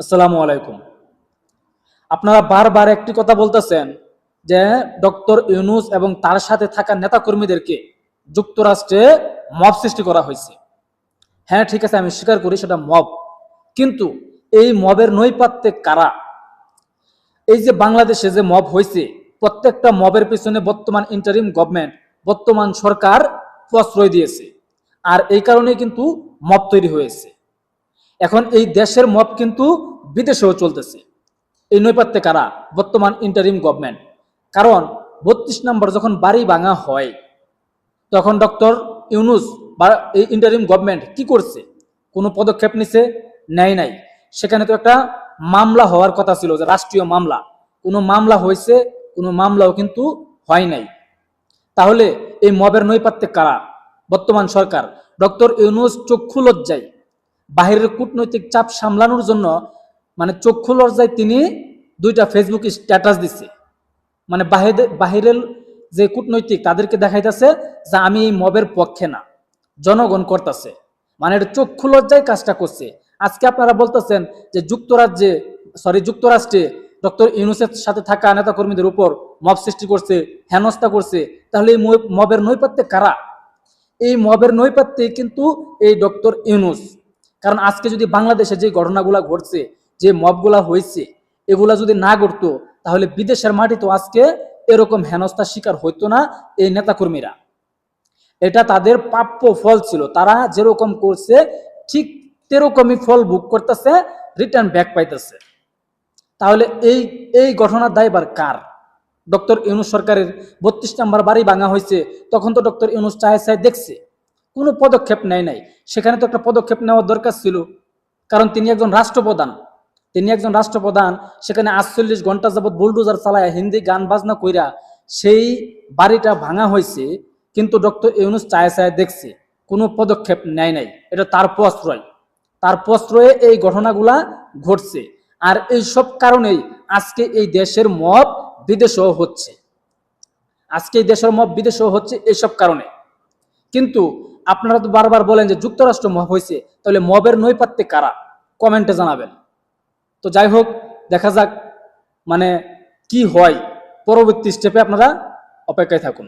আসসালামু আলাইকুম। আপনারা বারবার একটি কথা বলতেছেন যে ডক্টর ইউনুস এবং তার সাথে থাকা নেতাকর্মীদেরকে যুক্তরাষ্ট্রে মব সৃষ্টি করা হয়েছে। হ্যাঁ ঠিক আছে, আমি স্বীকার করি সেটা মব। কিন্তু এই মবের নৈপাত্যে কারা? এই যে বাংলাদেশে যে মব হয়েছে, প্রত্যেকটা মবের পিছনে বর্তমান ইন্টারিম গভর্নমেন্ট বর্তমান সরকার প্রশ্রয় দিয়েছে। আর এই কারণে কিন্তু মব তৈরি হয়েছে। এখন এই দেশের মব কিন্তু বিদেশেও চলতেছে। এই নৈপাত্যে কারা? বর্তমান ইন্টারিম গভর্নমেন্ট কারণ বত্রিশ নম্বর যখন বাড়ি ভাঙা হয়, তখন ডক্টর ইউনুস বা এই ইন্টারিম গভর্নমেন্ট কি করছে? কোনো পদক্ষেপ নিছে? নেয় নাই। সেখানে তো একটা মামলা হওয়ার কথা ছিল যে রাষ্ট্রীয় মামলা। কোনো মামলা হয়েছে, কোনো মামলাও কিন্তু হয় নাই। তাহলে এই মবের নৈপাত্যে কারা? বর্তমান সরকার। ডক্টর ইউনুস চক্ষু লজ্জায় বাহিরের কূটনৈতিক চাপ সামলানোর জন্য মানে চক্ষু লজ্জায় তিনি দুইটা ফেসবুক স্ট্যাটাস দিচ্ছে মানে বাহিরে বাহিরের যে কূটনৈতিক তাদেরকে দেখাইতেছে যে আমি এই মবের পক্ষে না, জনগণ করতেছে। মানে এটা চক্ষু লজ্জায় কাজটা করছে। আজকে আপনারা বলতেছেন যে যুক্তরাজ্যে সরি যুক্তরাষ্ট্রে ডক্টর ইউনুসের সাথে থাকা নেতা কর্মীদের উপর মব সৃষ্টি করছে, হেনস্থা করছে, তাহলে এই মব- মবের নৈপাত্যে কারা? এই মবের নৈপাত্যে কিন্তু এই ডক্টর ইউনুস। কারণ আজকে যদি বাংলাদেশে যে ঘটনাগুলা ঘটছে, যে মবগুলা হয়েছে, এগুলা যদি না ঘটতো, তাহলে বিদেশের মাটি তো আজকে এরকম হেনস্থার শিকার হইতো না এই নেতাকর্মীরা। এটা তাদের প্রাপ্য ফল ছিল। তারা যেরকম করছে, ঠিক তেরকমই ফল ভোগ করতেছে রিটার্ন ব্যাক পাইতেছে। তাহলে এই এই ঘটনার দায়বার কার? ডক্টর ইউনুস সরকারের বত্রিশ নাম্বার বাড়ি ভাঙা হয়েছে, তখন তো ডক্টর ইউনুস চায় চায় দেখছে। কোনো পদক্ষেপ নেয় নাই। সেখানে তো একটা পদক্ষেপ নেওয়ার দরকার ছিল। কারণ তিনি একজন রাষ্ট্রপ্রধান। তিনি একজন রাষ্ট্রপ্রধান, সেখানে আটচল্লিশ ঘণ্টা যাবৎ বুলডোজার চালায়, হিন্দি গান বাজনা কইরা। সেই বাড়িটা ভাঙা হয়েছে কিন্তু ডক্টর ইউনুস চায় চায় দেখছে, কোনো পদক্ষেপ নেয় নাই। এটা তার প্রশ্রয়। তার প্রশ্রয়ে এই ঘটনাগুলা ঘটছে। আর এই সব কারণেই আজকে এই দেশের মত বিদেশেও হচ্ছে। আজকে এই দেশের মত বিদেশেও হচ্ছে এইসব কারণে। কিন্তু আপনারা তো বারবার বলেন যে যুক্তরাষ্ট্র মব হয়েছে, তাহলে মবের নৈপাত্যে কারা? কমেন্টে জানাবেন। তো যাই হোক, দেখা যাক মানে কি হয়। পরবর্তী স্টেপে আপনারা অপেক্ষায় থাকুন।